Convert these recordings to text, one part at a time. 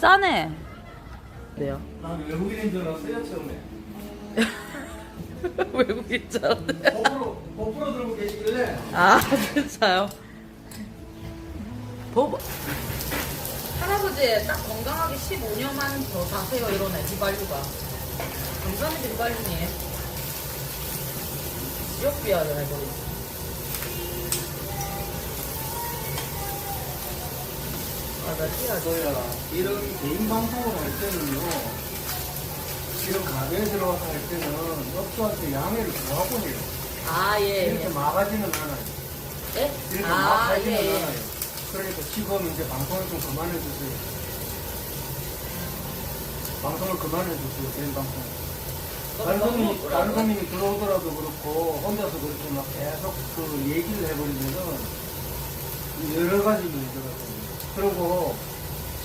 싸네. 네요. 난 외국인인 줄 알았어요 처음에. 외국인 줄 알았네. 거꾸로 거꾸로 들고 계시길래 아, 진짜요? 보 할아버지 딱 건강하게 15년 만 더 사세요 이러네 휘발유가 감사합니다 휘발유님 지옥비하려 해버리 티가 저야 이런 개인 방송을 할 때는요. 이런 가게에 들어가서 할 때는 업주한테 양해를 구하고 해요. 아 예 이렇게 예. 막하지는 않아요. 예? 이렇게 막아 하지는 예, 예. 않아요. 그러니까 지금 이제 방송을 좀 그만해 주세요. 방송을 그만해 주세요. 개인 방송. 다른 손님이, 다른 손님이 들어오더라도 그렇고, 혼자서 그렇게 막 계속 그 얘기를 해버리면은, 여러 가지 문제가 생겨요. 그리고,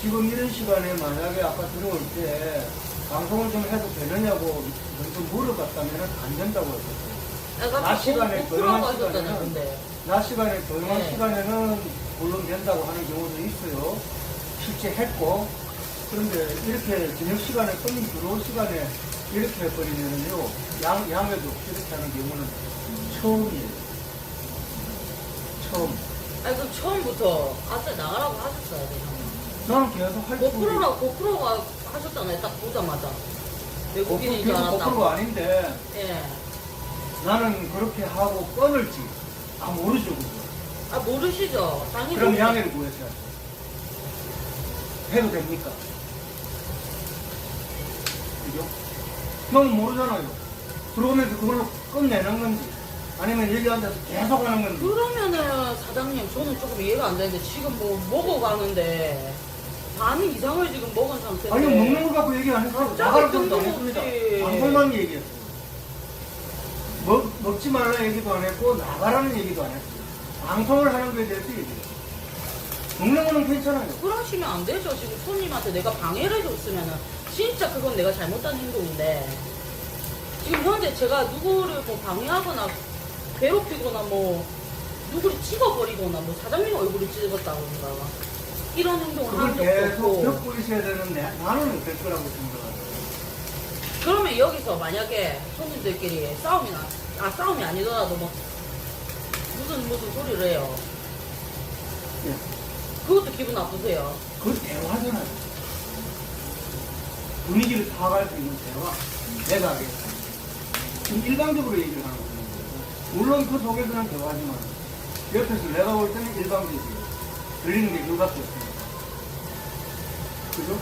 지금 이런 시간에 만약에 아까 들어올 때, 방송을 좀 해도 되느냐고 좀 물어봤다면 안 된다고 했었어요. 낮 시간에 조용한 시간에는 낮 시간에 조용한 네. 시간에는 물론 된다고 하는 경우도 있어요. 실제 했고. 그런데 이렇게 저녁 시간에 손님 들어올 시간에 이렇게 해버리면요. 양, 양에도 이렇게 하는 경우는 처음이에요. 처음. 아니 그럼 처음부터 아까 나가라고 하셨어야 돼요 나는 계속 할 줄이. 고프로라 고프로가 하셨잖아요. 딱 보자마자 외국인인 줄 계속 알았다고. 거꾸로가 아닌데 예. 나는 그렇게 하고 끊을지. 아, 모르죠, 그거. 아 모르시죠? 당연히. 그럼 모르- 양해를 구했어요. 해도 됩니까? 그죠? 넌 모르잖아요. 들어오면서 그걸로 끝내는 건지, 아니면 여기 앉아서 계속 하는 건지. 그러면은 사장님 저는 조금 이해가 안 되는데 지금 뭐 먹어가는데 반 이상을 지금 먹은 상태인데. 아니, 먹는 거 갖고 얘기 안 했어요. 갑자기 나가는 것도 안 뜬금없이. 했습니다. 방송만 얘기했어요. 먹, 먹지 말라 얘기도 안 했고, 나가라는 얘기도 안 했어요. 방송을 하는 거에 대해서 얘기했어요. 먹는 거는 괜찮아요. 그러시면 안 되죠. 지금 손님한테 내가 방해를 줬으면은 진짜 그건 내가 잘못한 행동인데 지금 현재 제가 누구를 뭐 방해하거나 괴롭히거나 뭐 누구를 찍어버리거나 뭐 사장님 얼굴을 찍었다거나 이런 행동을 그걸 한 적도 계속 없고 겪고 있어야 되는데, 나는 어떨 거라고 생각해요. 그러면 여기서 만약에 손님들끼리 싸움이 나, 아 싸움이 아니더라도 뭐 무슨 무슨 소리를 해요. 예. 그것도 기분 나쁘세요. 그 대화잖아요. 분위기를 파악할 수 있는 대화. 내가 하겠다. 지금 일방적으로 얘기를 하는 거예요. 물론 그 속에서는 대화지만, 옆에서 내가 볼 때는 일방적이에요. 들리는 게 그밖에 없으니까. 그죠?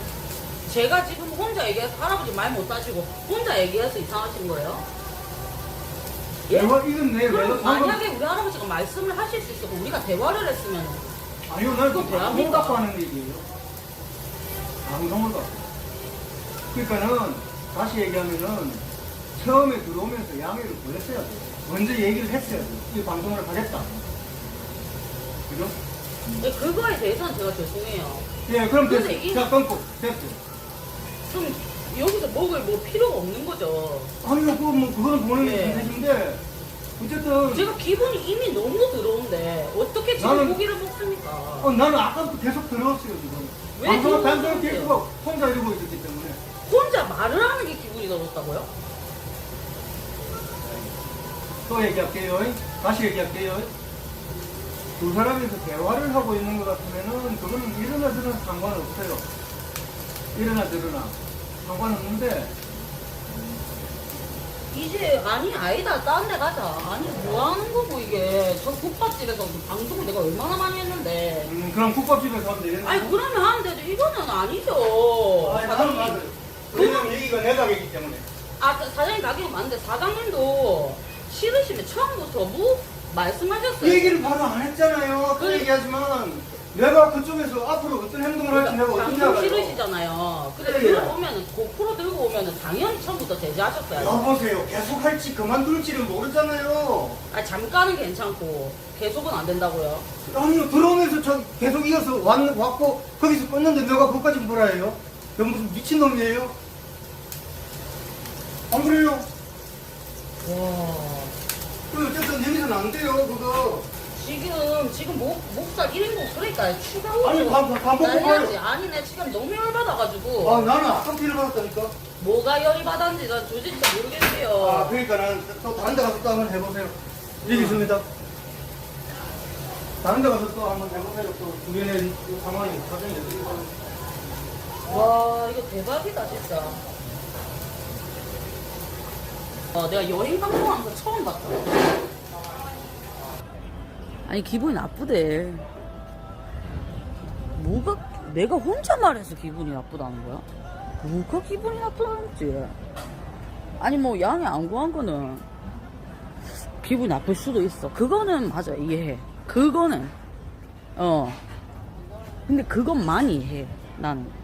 제가 지금 혼자 얘기해서 할아버지 말못 하시고 혼자 얘기해서 이상하신 거예요? 예? 대화, 이건 내, 내가 그럼 방금, 만약에 우리 할아버지가 말씀을 하실 수 있었고 우리가 대화를 했으면 아니요, 난 그거 그 방송을? 갖고 하는 얘기예요. 방송을 갖고. 그러니까는, 다시 얘기하면은, 처음에 들어오면서 양해를 구했어야 돼요. 먼저 얘기를 했어야 돼요. 이 방송을 하겠다. 그죠? 예, 그거에 대해서는 제가 죄송해요. 예, 그럼 됐어. 이- 자, 끊고. 됐어요. 그럼 여기서 먹을 뭐 필요가 없는 거죠. 아니요, 그거 뭐, 그거는 보는 게 예. 문제인데, 어쨌든, 제가 기분이 이미 너무 들어온데 어떻게 지금 나는- 고기를 먹습니까? 어, 나는 아까부터 계속 들어왔어요, 지금. 왜 방송을 들어오는 단순히 거예요? 계속 혼자 이러고 있었기 때문에. 혼자 말을 하는 게 기분이 더럽다고요? 또 얘기할게요. 다시 얘기할게요. 두 사람이서 대화를 하고 있는 것 같으면은, 그거는 일어나 저러나 상관없어요. 일어나 저러나 상관없는데, 이제 아니 아니다 딴 데 가자 아니 뭐 하는 거고 이게 저 국밥집에서 방송을 내가 얼마나 많이 했는데 음, 그럼 국밥집에서 하면 되겠네. 아니 그러면 하는데도 이거는 아니죠 아니, 나는 사장님 맞아요. 왜냐면 여기가 내 가게이기 때문에. 아 사- 사장님 가격은 맞는데 사장님도 싫으시면 처음부터 뭐 말씀하셨어요 얘기를 바로 안 했잖아요. 그 그래. 얘기하지만 내가 그쪽에서 앞으로 어떤 행동을 할지 내가 어떻게 방송 알아요? 싫으시잖아요 근데 예, 예. 들어오면은 고프로 들고 오면은 당연히 처음부터 제재하셨어요 여보세요. 계속 할지 그만둘지를 모르잖아요. 아 잠깐은 괜찮고 계속은 안 된다고요 아니요 들어오면서 저 계속 이어서 왔, 왔고 거기서 끊는데 내가 그것까지 뭐라 해요? 너 무슨 미친놈이에요? 안 그래요? 와 그 어쨌든 여기서는 안 돼요 그거 지금 지금 목 목살 1인분 그러니까 추가로 아니, 다- 다- 다 먹고. 가요. 아니 내 지금 너무 열받아가지고 아, 나는 아까 피를 받았다니까. 뭐가 열이 받았는지 난 진짜 모르겠어요. 아, 그러니까 나는 또 다른 데 가서 또 한번 해보세요. 여기 있습니다. 다른 데 가서 또 한번 해보세요. 또 주변에 이 상황이 어떻게 되는지. 와 이거 대박이다 진짜. 어 내가 여행 방송하는 거 처음 봤다. 아니 기분이 나쁘대. 뭐가 내가 혼자 말해서 기분이 나쁘다는 거야? 뭐가 기분이 나쁘다는지? 아니 뭐 양이 안 구한 거는 기분이 나쁠 수도 있어. 그거는 맞아 이해해. 그거는 어. 근데 그것만 이해해 나는.